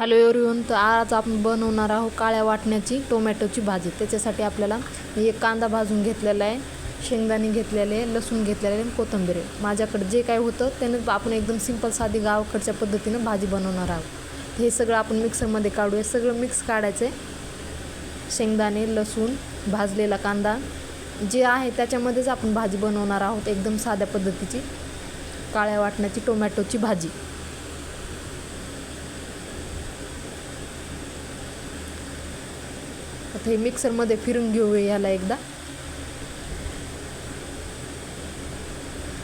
Hello everyone तर आज आपण बनवणार आहोत काळ्या वाटण्याची टोमॅटोची भाजी. त्याच्यासाठी आपल्याला एक कांदा भाजून घेतलेला आहे शेंगदाणे घेतलेले आहे लसूण घेतलेले आहे आणि कोथिंबीर आहे. माझ्याकडे जे काय होतं त्याने आपण एकदम सिंपल साधी गावाकडच्या पद्धतीनं भाजी बनवणार आहोत. हे सगळं आपण मिक्सरमध्ये काढूया. सगळं मिक्स काढायचं आहे. शेंगदाणे लसूण भाजलेला कांदा जे आहे त्याच्यामध्येच आपण भाजी बनवणार आहोत एकदम साध्या पद्धतीची काळ्या वाटण्याची टोमॅटोची भाजी. आता हे मिक्सरमध्ये फिरून घेऊया याला एकदा.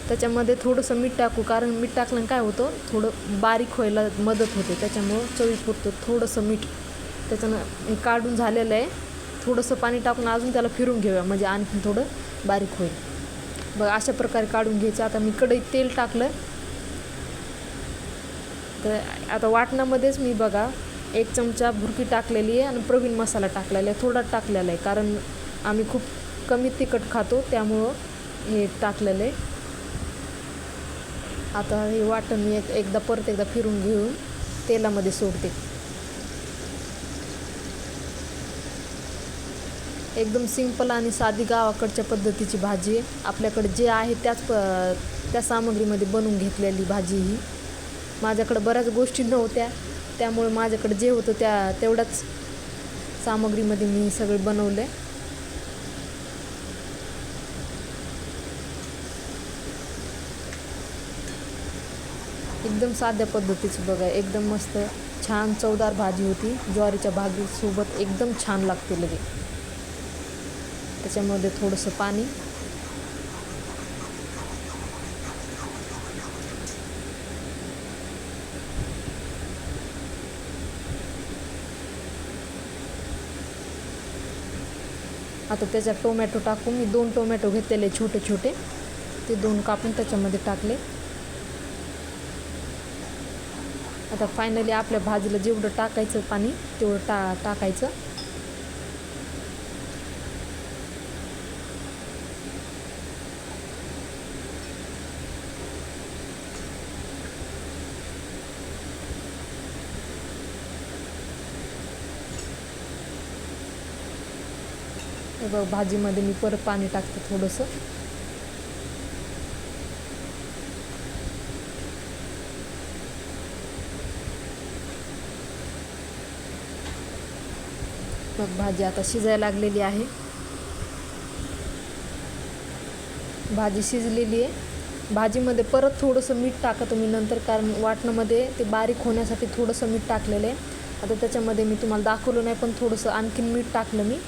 त्याच्यामध्ये थोडंसं मीठ टाकू कारण मीठ टाकलं काय होतं थोडं बारीक व्हायला मदत होते त्याच्यामुळं चवीपुरतं थोडंसं मीठ. त्याच्यानं काढून झालेलं आहे. थोडंसं पाणी टाकून अजून त्याला फिरून घेऊया म्हणजे आणखी थोडं बारीक होईल. बघ अशा प्रकारे काढून घ्यायचं. आता मी कढईत तेल टाकलं. तर आता वाटणामध्येच मी बघा एक चमचा भुरकी टाकलेली आहे आणि प्रवीण मसाला टाकलेला आहे. थोडा टाकलेला आहे कारण आम्ही खूप कमी तिखट खातो त्यामुळं हे टाकलेलं आहे. आता हे वाटण मी एक एकदा परत एकदा फिरून घेऊन तेलामध्ये सोडते. एकदम सिंपल आणि साधी गावाकडच्या पद्धतीची भाजी आहे. आपल्याकडे जे आहे त्याच प त्या सामग्रीमध्ये बनवून घेतलेली भाजी ही. माझ्याकडे बऱ्याच गोष्टी नव्हत्या. त्यामुळे माझ्याकडे जे होतं त्या तेवढ्याच सामग्रीमध्ये मी सगळे बनवले एकदम साध्या पद्धतीची बघा एकदम मस्त छान चवदार भाजी होती. ज्वारीच्या भाजीसोबत एकदम छान लागते लगे त्याच्यामध्ये थोडंसं पाणी आता त्याच्यात टोमॅटो टाकून मी दोन टोमॅटो घेतलेले छोटे छोटे. ते दोन कापून त्याच्यामध्ये टाकले. आता फायनली आपल्या भाजीला जेवढं टाकायचं पाणी तेवढं टा टाकायचं. हे बघ भाजीमध्ये मी परत पाणी टाकते थोडंसं. बघ भाजी आता शिजायला लागलेली आहे. भाजी शिजलेली आहे. भाजीमध्ये परत थोडंसं मीठ टाका तुम्ही नंतर कारण वाटणामध्ये ते बारीक होण्यासाठी थोडंसं मीठ टाकलेलं आहे. आता त्याच्यामध्ये मी तुम्हाला दाखवलं नाही पण थोडंसं आणखीन मीठ टाकलं मी.